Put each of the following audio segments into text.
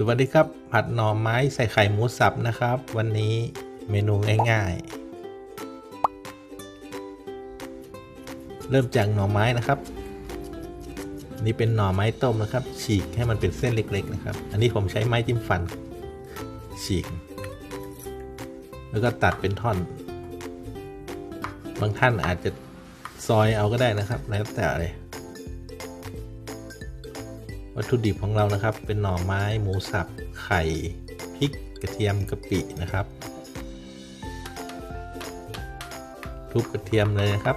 สวัสดีครับ ผัดหน่อไม้ใส่ไข่หมูสับนะครับ วันนี้เมนูง่ายๆ เริ่มจากหน่อไม้นะครับ นี่เป็นหน่อไม้ต้มนะครับ ฉีกให้มันเป็นเส้นเล็ก ๆ นะครับ อันนี้ผมใช้ไม้จิ้มฟัน ฉีก แล้วก็ตัดเป็นท่อน บางท่านอาจจะซอยเอาก็ได้นะครับ แล้วแต่เลย วัตถุดิบของเรานะครับ เป็นหน่อไม้หมูสับไข่พริกกระเทียมกะปินะครับ ทุบกระเทียมเลยนะครับ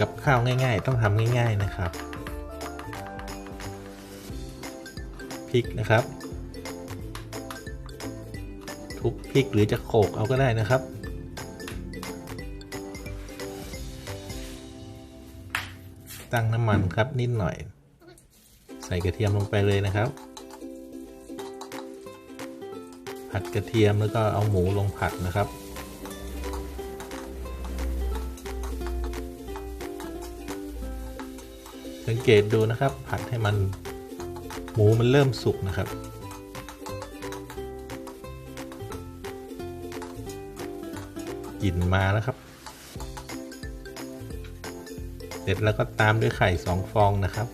กับข้าวง่ายๆ ต้องทำง่าย ๆนะครับพริกนะครับ ทุบพริกหรือจะโขกเอาก็ได้นะครับ ตั้งน้ำมันครับนิดหน่อย ใส่กระเทียมลงไปเลยนะครับ ผัดกระเทียมแล้วก็เอาหมูลงผัดนะครับสังเกตดูนะครับ ผัดให้มันหมูมันเริ่มสุกนะครับ กลิ่นมาแล้วครับ เสร็จแล้วก็ตามด้วยไข่สองฟองนะครับ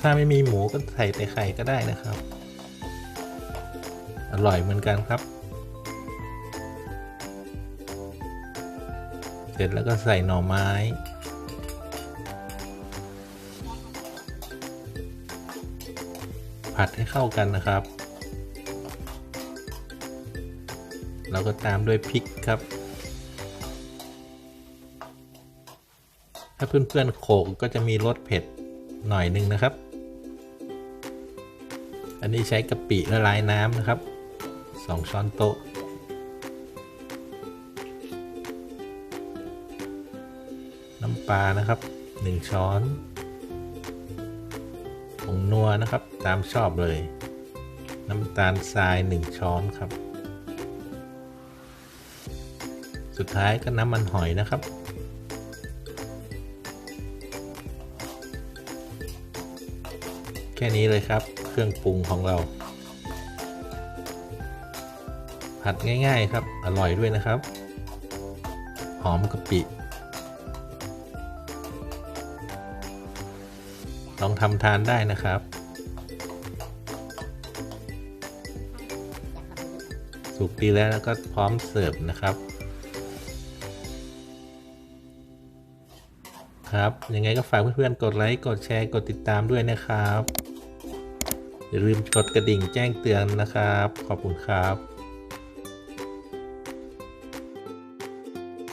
ถ้าไม่มีหมูก็ใส่แต่ไข่ก็ได้นะครับ อร่อยเหมือนกันครับ เสร็จแล้วก็ใส่หน่อไม้ผัดให้เข้ากันนะครับ แล้วก็ตามด้วยพริกครับ ถ้าเพื่อนๆโขกก็จะมีรสเผ็ดหน่อยหนึ่งนะครับ อันนี้ใช้กะปิละลายน้ำนะครับ 2 ช้อนโต๊ะ น้ำปลานะครับ 1 ช้อนผงนัวนะครับตามชอบเลย น้ำตาลทราย 1 ช้อนครับ สุดท้ายก็น้ำมันหอยนะครับ แค่นี้เลยครับ เครื่องปรุงของเรา ผัดง่าย ๆ ครับ อร่อยด้วยนะครับ หอมกะปิลองทำทานได้นะครับ สุกดีแล้วแล้วก็พร้อมเสิร์ฟนะครับ ครับ ยังไงก็ฝากเพื่อนๆ กดไลค์ กดแชร์ กดติดตามด้วยนะครับ อย่าลืมกดกระดิ่งแจ้งเตือนนะครับ ขอบคุณครับ